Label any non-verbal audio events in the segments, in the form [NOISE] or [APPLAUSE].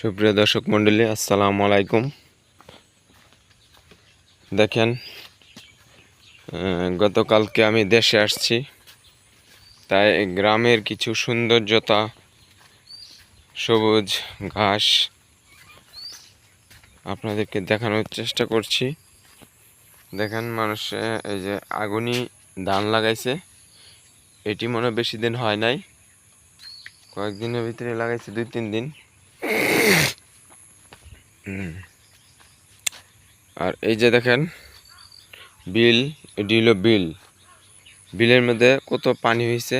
সুপ্রিয় দর্শক মণ্ডলী, আসসালামু আলাইকুম দেখেন গতকালকে আমি দেশে আসছি, তাই গ্রামের কিছু সৌন্দর্যতা, সবুজ ঘাস আপনাদেরকে দেখানোর চেষ্টা করছি দেখেন, মানুষ এই যে আগুনি ধান লাগাইছে, এটি মনে বেশি দিন হয় নাই, কয়েকদিনের ভিতরে লাগাইছে দুই তিন দিন। [CLEARS THROAT] আর এই যে দেখেন, বিল, এটি হলো বিল। বিলের মধ্যে কত পানি হয়েছে?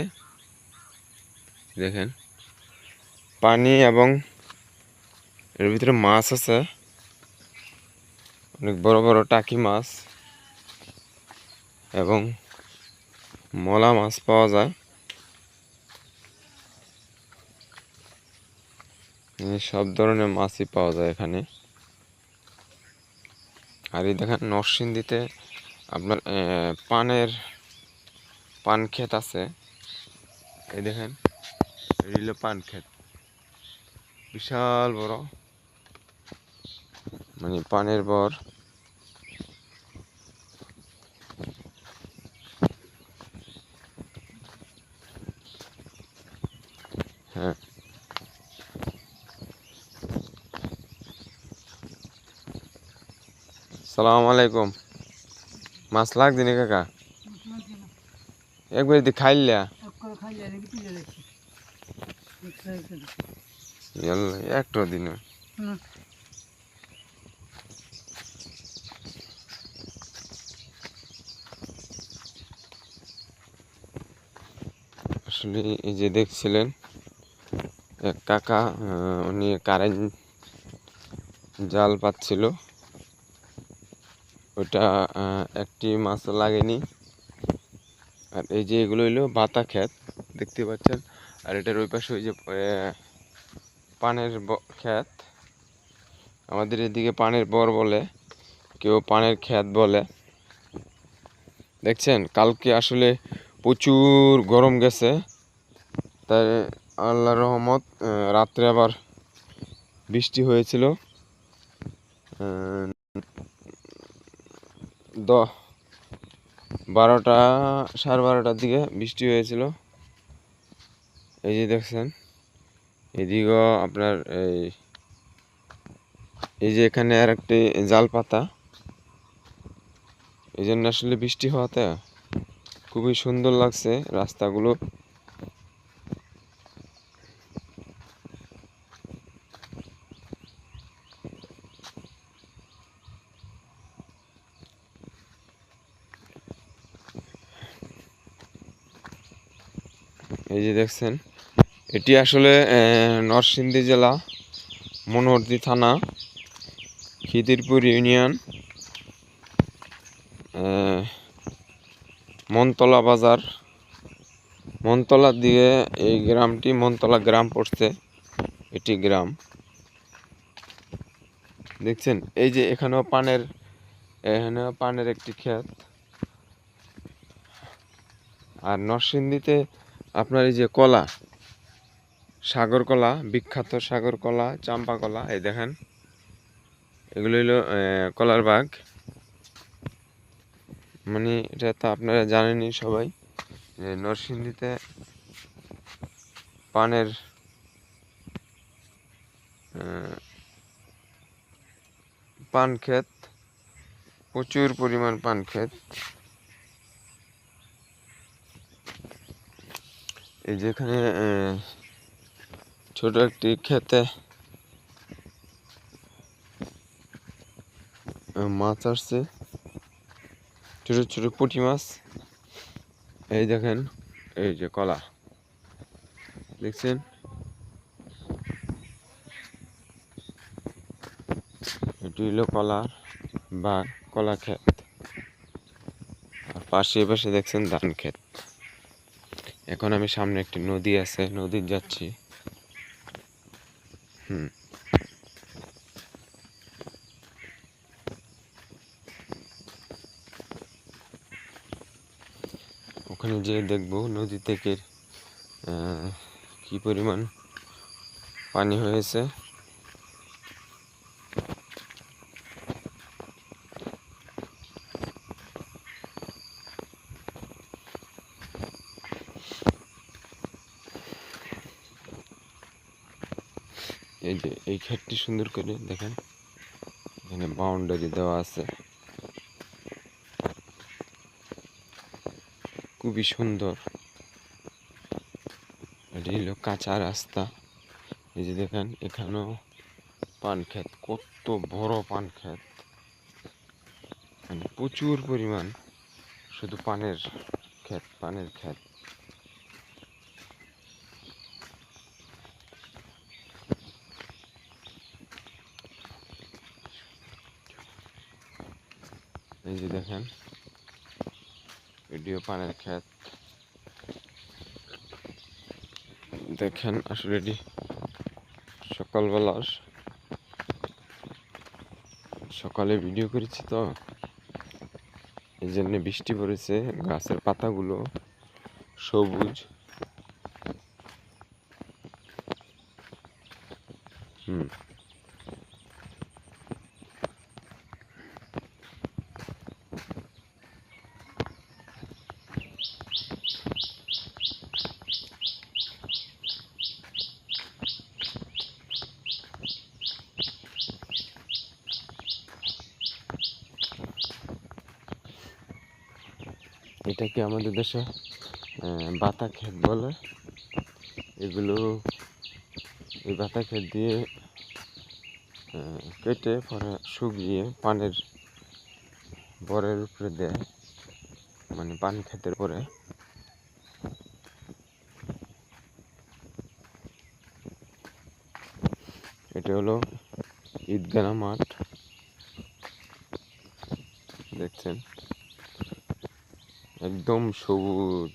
দেখেন, পানি এবং এর ভিতরে মাছ আছে। অনেক বড় বড় টাকি মাছ এবং মলা মাছ পাওয়া যায়। সব ধরনের মাছই পাওয়া যায় এখানে। আর এই দেখেন নরসিংদীতে আপনার পানের, পান ক্ষেত আছে। এই দেখেন, রিল পান ক্ষেত। বিশাল বড়। মানে পানের বর। সালাম আলাইকুম। মাছ লাগছে নি কাকা? একবার খাইলা একটা দিন। আসলে এই যে দেখছিলেন, এক কাকা উনি কারেন্ট জাল পাচ্ছিল। ওটা একটি মাছ লাগেনি। আর এই যে এগুলো হইল বাতা ক্ষেত, দেখতে পাচ্ছেন? আর এটার ওই পাশে ওই যে পানের ক্ষেত। আমাদের এদিকে পানের বর বলে, কেউ পানের ক্ষেত বলে। দেখছেন? কালকে আসলে প্রচুর গরম গেছে। তাই আল্লাহ রহমত রাত্রে আবার বৃষ্টি হয়েছিল। দ বারোটা, সাড়ে বারোটার দিকে বৃষ্টি হয়েছিল। এই যে দেখছেন, এদিকেও আপনার এই এই যে এখানে আর একটি জাল পাতা এই জন্য আসলে বৃষ্টি হওয়াতে খুবই সুন্দর লাগছে রাস্তাগুলো। এই যে দেখছেন, এটি আসলে নরসিংদী জেলা, মনোহরদী থানা, খিদিরপুর ইউনিয়ন মনতলা বাজার। মনতলার দিকে এই গ্রামটি, মনতলা গ্রাম পড়ছে, এটি গ্রাম। দেখছেন, এই যে এখানেও পানের এখানেও পানের একটি ক্ষেত। আর নরসিংদীতে আপনার এই যে কলা, সাগর কলা, বিখ্যাত সাগর কলা, চাম্পা কলা, এই দেখেন, এগুলো হলো কলার বাঘ। মানে এটা তো আপনারা জানেনই সবাই, যে নরসিংদীতে পানের পান ক্ষেত, প্রচুর পরিমাণ পান ক্ষেত। এই যেখানে ছোট একটি আহ, মাছ আসছে। ছোট ছোট পুঁটি মাছ। এই দেখেন এই যে কলা। দেখছেন? এটি হলো কলার বা কলা ক্ষেত। আর পাশে পাশে দেখছেন ধান ক্ষেত। এখন আমি সামনে একটি নদী আছে, নদীর যাচ্ছি। হুম। ওখানে যেয়ে দেখব নদী থেকে কি পরিমাণ পানি হয়েছে। ক্ষেতটি সুন্দর করে দেখেন। এখানে বাউন্ডারি দেওয়া আছে। খুবই সুন্দর। এটি হলো কাঁচা রাস্তা। এই যে দেখেন, এখানেও পান ক্ষেত কত বড় পান ক্ষেত মানে প্রচুর পরিমাণ শুধু পানের ক্ষেত পানের ক্ষেত। দেখেন। ভিডিও পানের ক্ষেত। দেখেন, আসলে এটি সকালবেলা সকালে ভিডিও করেছি তো। এই জন্য বৃষ্টি পড়েছে, গাছের পাতাগুলো সবুজ। এটাকে আমাদের দেশে বাতা ক্ষেত বলে? এগুলো এই বাতা ক্ষেত দিয়ে কেটে পরে শুকিয়ে পানের বরের উপরে দেয় মানে পান ক্ষেতের পরে এটা হলো ঈদগাহ মাঠ। দেখছেন? একদম সবুজ।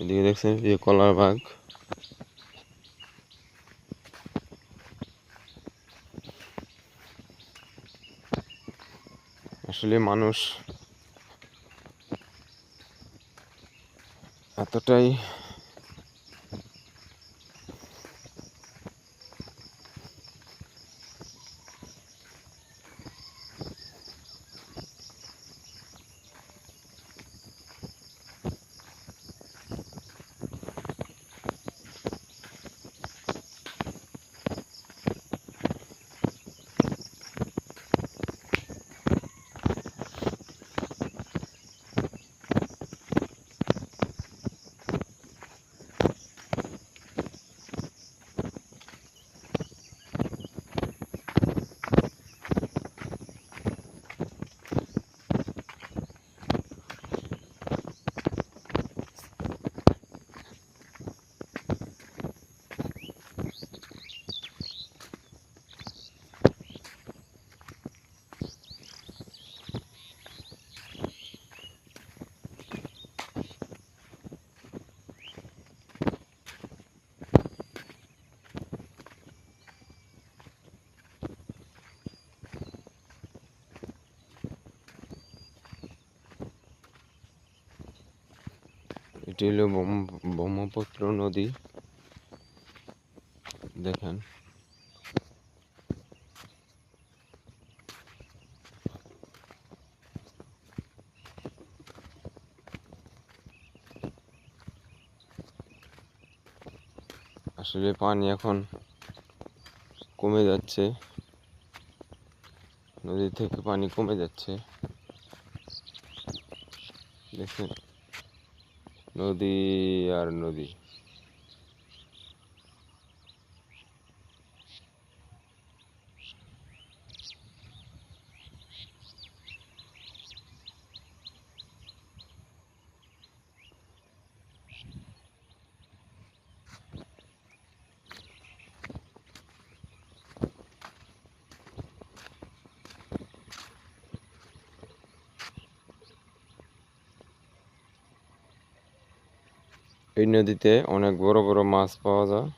এদিকে দেখছেন যে কলার বাগ। আসলে মানুষ এতটাই এটি হলো ব্রহ্ম- ব্রহ্মপুত্র নদী। দেখেন। আসলে পানি এখন কমে যাচ্ছে। নদী থেকে পানি কমে যাচ্ছে। দেখেন। নদী আর নদী। এই নদীতে অনেক বড় বড় মাছ পাওয়া যায়।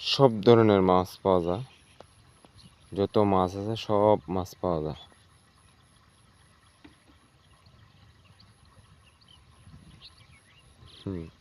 সব ধরনের মাছ পাওয়া যায়। যত মাছ আছে সব মাছ পাওয়া যায়। হুম।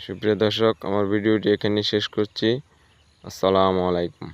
সুপ্রিয় দর্শক আমার ভিডিওটি এখানে শেষ করছি। আসসালামু আলাইকুম।